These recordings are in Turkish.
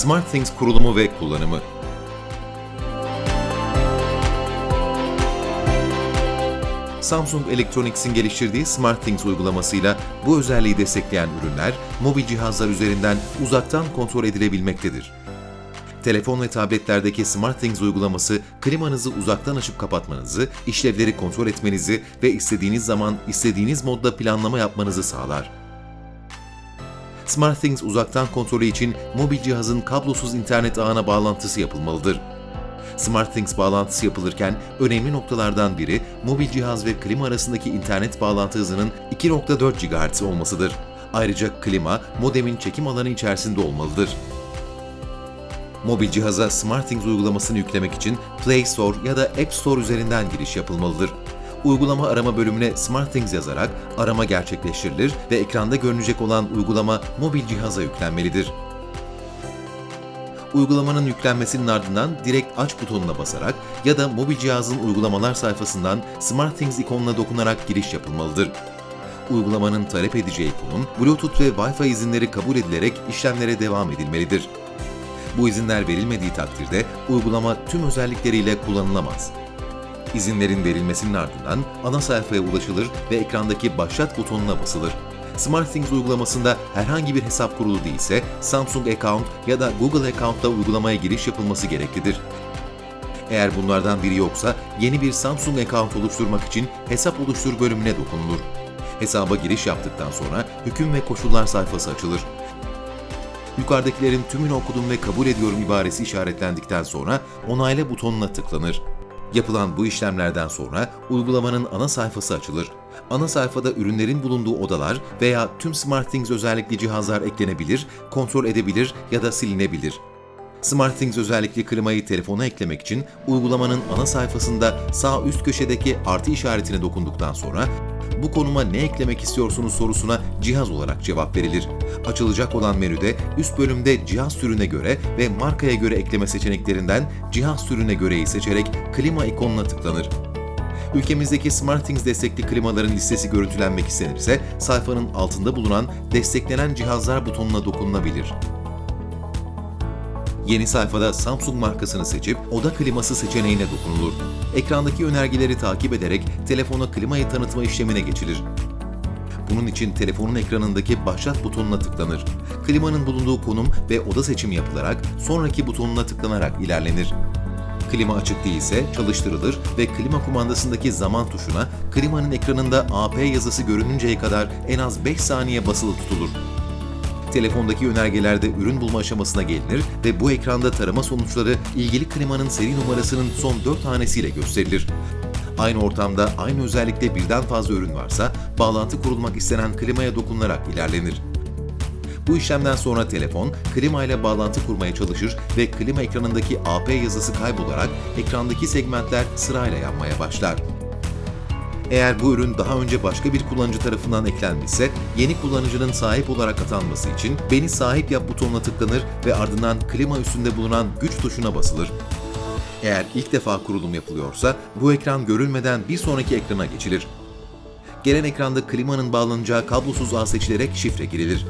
SmartThings kurulumu ve kullanımı Samsung Electronics'in geliştirdiği SmartThings uygulamasıyla bu özelliği destekleyen ürünler mobil cihazlar üzerinden uzaktan kontrol edilebilmektedir. Telefon ve tabletlerdeki SmartThings uygulaması klimanızı uzaktan açıp kapatmanızı, işlevleri kontrol etmenizi ve istediğiniz zaman istediğiniz modda planlama yapmanızı sağlar. SmartThings uzaktan kontrolü için mobil cihazın kablosuz internet ağına bağlantısı yapılmalıdır. SmartThings bağlantısı yapılırken önemli noktalardan biri mobil cihaz ve klima arasındaki internet bağlantı hızının 2.4 GHz olmasıdır. Ayrıca klima modemin çekim alanı içerisinde olmalıdır. Mobil cihaza SmartThings uygulamasını yüklemek için Play Store ya da App Store üzerinden giriş yapılmalıdır. Uygulama arama bölümüne SmartThings yazarak arama gerçekleştirilir ve ekranda görünecek olan uygulama mobil cihaza yüklenmelidir. Uygulamanın yüklenmesinin ardından direkt aç butonuna basarak ya da mobil cihazın uygulamalar sayfasından SmartThings ikonuna dokunarak giriş yapılmalıdır. Uygulamanın talep edeceği konum, Bluetooth ve Wi-Fi izinleri kabul edilerek işlemlere devam edilmelidir. Bu izinler verilmediği takdirde uygulama tüm özellikleriyle kullanılamaz. İzinlerin verilmesinin ardından ana sayfaya ulaşılır ve ekrandaki başlat butonuna basılır. SmartThings uygulamasında herhangi bir hesap kurulu değilse Samsung Account ya da Google Account'ta uygulamaya giriş yapılması gereklidir. Eğer bunlardan biri yoksa yeni bir Samsung Account oluşturmak için hesap oluştur bölümüne dokunulur. Hesaba giriş yaptıktan sonra hüküm ve koşullar sayfası açılır. Yukarıdakilerin tümünü okudum ve kabul ediyorum ibaresi işaretlendikten sonra onayla butonuna tıklanır. Yapılan bu işlemlerden sonra uygulamanın ana sayfası açılır. Ana sayfada ürünlerin bulunduğu odalar veya tüm SmartThings özellikli cihazlar eklenebilir, kontrol edebilir ya da silinebilir. SmartThings özellikli klimayı telefona eklemek için uygulamanın ana sayfasında sağ üst köşedeki artı işaretine dokunduktan sonra bu konuma ne eklemek istiyorsunuz sorusuna cihaz olarak cevap verilir. Açılacak olan menüde üst bölümde cihaz türüne göre ve markaya göre ekleme seçeneklerinden cihaz türüne göreyi seçerek klima ikonuna tıklanır. Ülkemizdeki SmartThings destekli klimaların listesi görüntülenmek istenirse sayfanın altında bulunan desteklenen cihazlar butonuna dokunulabilir. Yeni sayfada Samsung markasını seçip oda kliması seçeneğine dokunulur. Ekrandaki önergeleri takip ederek telefona klimayı tanıtma işlemine geçilir. Bunun için telefonun ekranındaki başlat butonuna tıklanır. Klimanın bulunduğu konum ve oda seçimi yapılarak sonraki butonuna tıklanarak ilerlenir. Klima açık değilse çalıştırılır ve klima kumandasındaki zaman tuşuna klimanın ekranında AP yazısı görününceye kadar en az 5 saniye basılı tutulur. Telefondaki önergelerde ürün bulma aşamasına gelinir ve bu ekranda tarama sonuçları ilgili klimanın seri numarasının son 4 tanesiyle gösterilir. Aynı ortamda aynı özellikte birden fazla ürün varsa bağlantı kurulmak istenen klimaya dokunularak ilerlenir. Bu işlemden sonra telefon klima ile bağlantı kurmaya çalışır ve klima ekranındaki AP yazısı kaybolarak ekrandaki segmentler sırayla yanmaya başlar. Eğer bu ürün daha önce başka bir kullanıcı tarafından eklenmişse, yeni kullanıcının sahip olarak atanması için Beni sahip yap butonuna tıklanır ve ardından klima üstünde bulunan güç tuşuna basılır. Eğer ilk defa kurulum yapılıyorsa, bu ekran görülmeden bir sonraki ekrana geçilir. Gelen ekranda klimanın bağlanacağı kablosuz ağ seçilerek şifre girilir.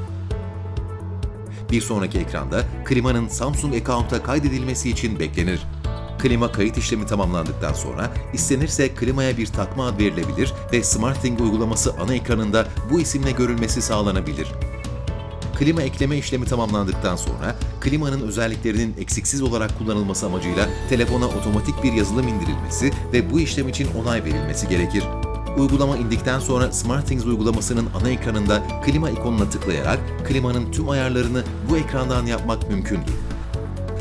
Bir sonraki ekranda klimanın Samsung account'a kaydedilmesi için beklenir. Klima kayıt işlemi tamamlandıktan sonra istenirse klimaya bir takma ad verilebilir ve SmartThing uygulaması ana ekranında bu isimle görülmesi sağlanabilir. Klima ekleme işlemi tamamlandıktan sonra klimanın özelliklerinin eksiksiz olarak kullanılması amacıyla telefona otomatik bir yazılım indirilmesi ve bu işlem için onay verilmesi gerekir. Uygulama indikten sonra SmartThings uygulamasının ana ekranında klima ikonuna tıklayarak klimanın tüm ayarlarını bu ekrandan yapmak mümkündür.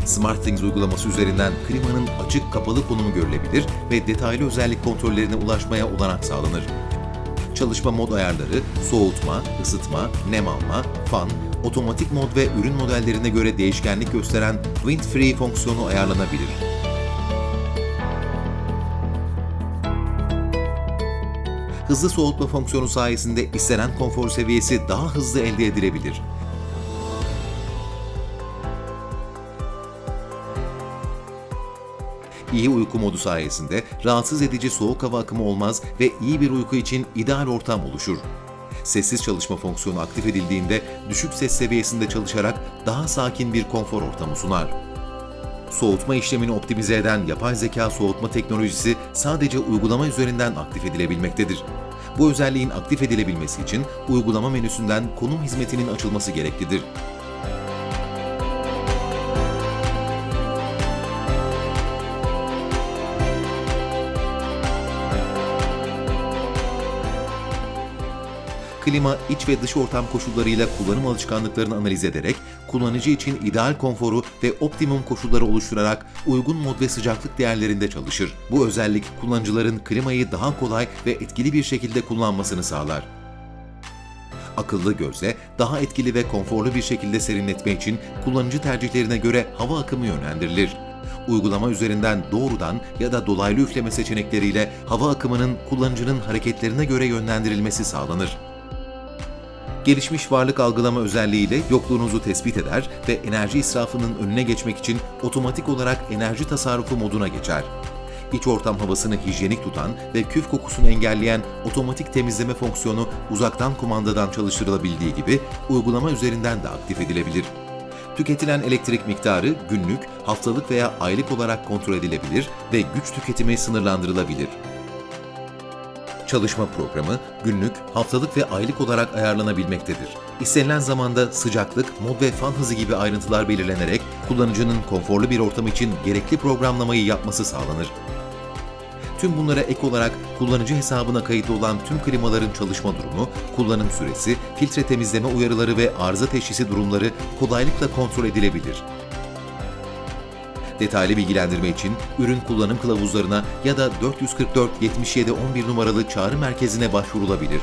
SmartThings uygulaması üzerinden klimanın açık kapalı konumu görülebilir ve detaylı özellik kontrollerine ulaşmaya olanak sağlanır. Çalışma mod ayarları, soğutma, ısıtma, nem alma, fan, otomatik mod ve ürün modellerine göre değişkenlik gösteren Wind Free fonksiyonu ayarlanabilir. Hızlı soğutma fonksiyonu sayesinde istenen konfor seviyesi daha hızlı elde edilebilir. İyi uyku modu sayesinde rahatsız edici soğuk hava akımı olmaz ve iyi bir uyku için ideal ortam oluşur. Sessiz çalışma fonksiyonu aktif edildiğinde düşük ses seviyesinde çalışarak daha sakin bir konfor ortamı sunar. Soğutma işlemini optimize eden yapay zeka soğutma teknolojisi sadece uygulama üzerinden aktif edilebilmektedir. Bu özelliğin aktif edilebilmesi için uygulama menüsünden konum hizmetinin açılması gereklidir. Klima iç ve dış ortam koşullarıyla kullanım alışkanlıklarını analiz ederek kullanıcı için ideal konforu ve optimum koşulları oluşturarak uygun mod ve sıcaklık değerlerinde çalışır. Bu özellik kullanıcıların klimayı daha kolay ve etkili bir şekilde kullanmasını sağlar. Akıllı gözle daha etkili ve konforlu bir şekilde serinletme için kullanıcı tercihlerine göre hava akımı yönlendirilir. Uygulama üzerinden doğrudan ya da dolaylı üfleme seçenekleriyle hava akımının kullanıcının hareketlerine göre yönlendirilmesi sağlanır. Gelişmiş varlık algılama özelliğiyle yokluğunuzu tespit eder ve enerji israfının önüne geçmek için otomatik olarak enerji tasarrufu moduna geçer. İç ortam havasını hijyenik tutan ve küf kokusunu engelleyen otomatik temizleme fonksiyonu uzaktan kumandadan çalıştırılabildiği gibi uygulama üzerinden de aktif edilebilir. Tüketilen elektrik miktarı günlük, haftalık veya aylık olarak kontrol edilebilir ve güç tüketimi sınırlandırılabilir. Çalışma programı günlük, haftalık ve aylık olarak ayarlanabilmektedir. İstenilen zamanda sıcaklık, mod ve fan hızı gibi ayrıntılar belirlenerek kullanıcının konforlu bir ortam için gerekli programlamayı yapması sağlanır. Tüm bunlara ek olarak kullanıcı hesabına kayıtlı olan tüm klimaların çalışma durumu, kullanım süresi, filtre temizleme uyarıları ve arıza teşhisi durumları kolaylıkla kontrol edilebilir. Detaylı bilgilendirme için ürün kullanım kılavuzlarına ya da 444 77 11 numaralı çağrı merkezine başvurulabilir.